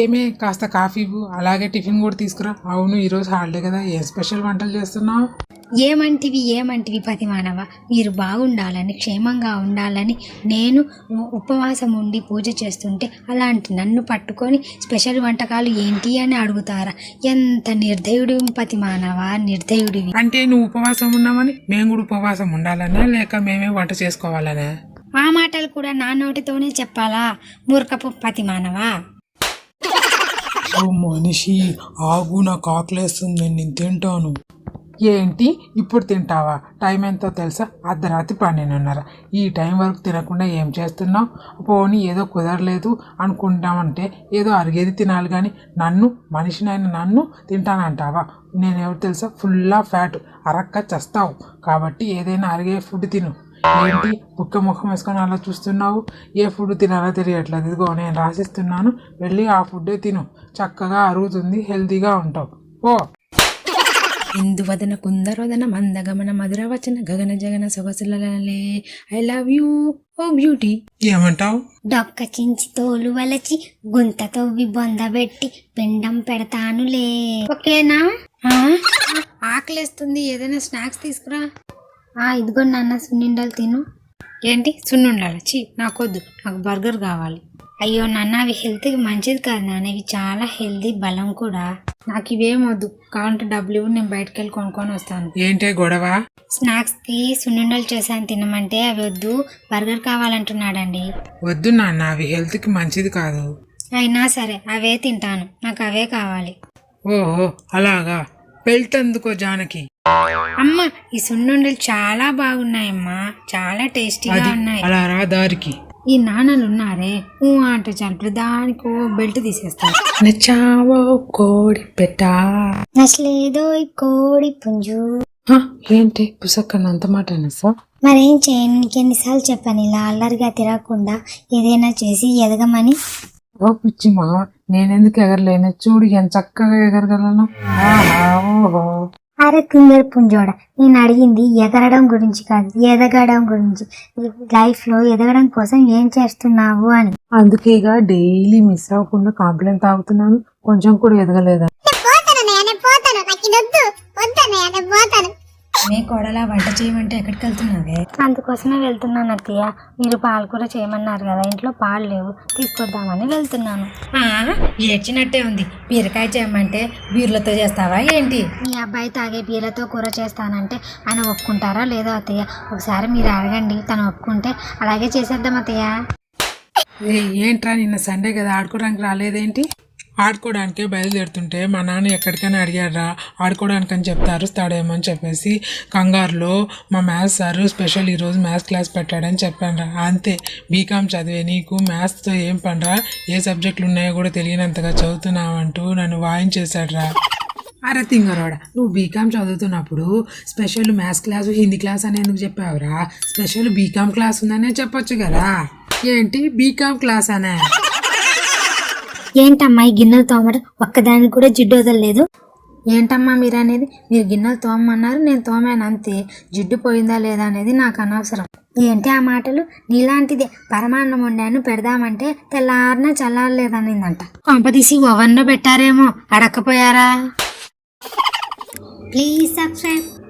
ఏమే కాస్త కాఫీ ఇవ్వు. అలాగే టిఫిన్ కూడా తీసుకురా. అవును ఈరోజు హాలిడే కదా. ఏం స్పెషల్ వంటలు చేస్తున్నావు? ఏమంటివి ఏమంటివి పతిమానవ మీరు బాగుండాలని క్షేమంగా ఉండాలని నేను ఉపవాసం ఉండి పూజ చేస్తుంటే అలాంటి నన్ను పట్టుకొని స్పెషల్ వంటకాలు ఏంటి అని అడుగుతారా? ఎంత నిర్దయుడు పతిమానవ నిర్దయుడివి. అంటే నువ్వు ఉపవాసం ఉన్నామని మేము కూడా ఉపవాసం ఉండాలనా? లేక మేమే వంట చేసుకోవాలనా? ఆ మాటలు కూడా నా నోటితోనే చెప్పాలా మూర్ఖపు పతిమానవా ఓ మనిషి ఆగు నాకు ఆకలేస్తుంది నేను తింటాను. ఏంటి? ఇప్పుడు తింటావా? టైం ఎంతో తెలుసా? అర్ధరాత్రి పన్నెండున్నర. ఈ టైం వరకు తినకుండా ఏం చేస్తున్నావు? పోనీ ఏదో కుదరలేదు అనుకుంటామంటే ఏదో అరిగేది తినాలి కానీ నన్ను మనిషినైన నన్ను తింటానంటావా? నేను ఎవరు తెలుసా? ఫుల్ ఆఫ్ ఫ్యాట్ అరక్క చస్తావు. కాబట్టి ఏదైనా అరిగే ఫుడ్ తిను. ఏంటి? బుక్క ముఖం వేసుకొని అలా చూస్తున్నావు? ఏ ఫుడ్ తినాలో తెలియట్లేదు. ఇదిగో నేను రాసిస్తున్నాను. వెళ్ళి ఆ ఫుడ్డే తిను. చక్కగా అరుగుతుంది హెల్తీగా ఉంటావు. ఓ ఇందువదన కుందరోదన మందగమన మధురవచన గగన జగన సొగసులలే I love you oh beauty. ఏమంటావు? డొక్క చించి తోలు వలచి గుంత తవ్వి బొందబెట్టి పిండం పెడతానులే. ఓకేనా? ఆ? ఆకలేస్తుంది. ఏదైనా స్నాక్స్ తీసుకురా. ఇదిగో నాన్న సున్నిండలు తిను. ఏంటి? సున్నుండాలి? చి నాకొద్దు. నాకు బర్గర్ కావాలి. అయ్యో నాన్న అవి హెల్త్కి మంచిది కాదు నాన్న. ఇవి చాలా హెల్దీ బలం కూడా. నాకు ఇవేం వద్దు. కావాలంటే డబ్బులు ఇవ్వు నేను బయటకు వెళ్ళి కొనుక్కొని వస్తాను. ఏంటే గొడవ? స్నాక్స్కి సున్నుండలు చేశాను తినమంటే అవి వద్దు. బర్గర్ కావాలంటున్నాడండి. వద్దు నాన్న అవి హెల్త్కి మంచిది కాదు. అయినా సరే అవే తింటాను. నాకు అవే కావాలి. ఓహో అలాగా? ఎందుకో జానకి. అమ్మ ఈ సున్నుండలు చాలా బాగున్నాయమ్మా. చాలా టేస్టీగా ఉన్నాయి. అలా రా దారికి. ఈ నాన్నలు ఉన్నారే ఊ అంటే చాలు దానికి బెల్ట్ తీసేస్తారు నచ్చావో కోడి పెట్ట? నచ్చలేదో ఈ కోడి పుంజు. ఏంటి పుసక్కన్న అంత మాట అనేసా? మరేం చేయను నీకు ఎన్నిసార్లు చెప్పాను ఇలా అల్లరిగా తిరగకుండా ఏదైనా చేసి ఎదగమని. ఓ పిచ్చి మా నేనెందుకు ఎగరలేను? చూడు ఎంత చక్కగా ఎగరగలను. ఓహో. అరే కుందరు పుంజోడ నేను అడిగింది ఎగరడం గురించి కాదు ఎదగడం గురించి. లైఫ్లో ఎదగడం కోసం ఏం చేస్తున్నావు అని. అందుకేగా డైలీ మిస్ అవ్వకుండా కాంప్లైంట్ తాగుతున్నాను. కొంచెం కూడా ఎదగలేదా? మే కోడలా వంట చేయమంటే ఎక్కడికి వెళ్తున్నావే అందుకోసమే వెళ్తున్నాను అత్తయ్య. మీరు పాలకూర చేయమన్నారు కదా ఇంట్లో పాలు లేవు. తీసుకొద్దామని వెళ్తున్నాను. ఆ, ఏడ్చినట్టే ఉంది. బీరకాయ చేయమంటే బీర్లతో చేస్తావా ఏంటి? మీ అబ్బాయి తాగే బీరతో కూర చేస్తానంటే ఆయన ఒప్పుకుంటారా లేదో అత్తయ్య? ఒకసారి మీరు అడగండి తను ఒప్పుకుంటే అలాగే చేసేద్దాం అత్తయ్య. ఏంట్రా నిన్న సండే కదా ఆడుకోవడానికి రాలేదేంటి? ఆడుకోవడానికే బయలుదేరుతుంటే మా నాన్న ఎక్కడికైనా అడిగారా ఆడుకోవడానికి అని చెప్తారు అరుస్తాడేమో అని చెప్పేసి కంగారులో మా మ్యాథ్స్ సార్ స్పెషల్ ఈరోజు మ్యాథ్స్ క్లాస్ పెట్టాడని చెప్పాను అంతే బీకామ్ చదివే నీకు మ్యాథ్స్తో ఏం పండ్రా ఏ సబ్జెక్టులు ఉన్నాయో కూడా తెలియనంతగా చదువుతున్నావంటూ నన్ను వాయించేశాడురా అరే తింగరోడా నువ్వు బీకామ్ చదువుతున్నప్పుడు special maths class Hindi class అని ఎందుకు చెప్పావురా? స్పెషల్ బీకామ్ క్లాస్ ఉందనే చెప్పొచ్చు కదా. ఏంటి? బీకామ్ క్లాస్ అనే? ఏంటమ్మా ఈ గిన్నెలు తోమడం? ఒక్కదానికి కూడా జిడ్డు వదలలేదు. ఏంటమ్మా మీరు అనేది? మీరు గిన్నెలు తోమన్నారు నేను తోమాను అంతే. జిడ్డు పోయిందా లేదా అనేది నాకు అనవసరం. ఏంటి ఆ మాటలు? నీలాంటిదే. పరమాన్నం వండాను పెడదామంటే తెల్లారిన చల్లారలేదనిందంట. కొంపదీసి ఓవెన్లో పెట్టారేమో. అడక్కపోయారా? Please subscribe.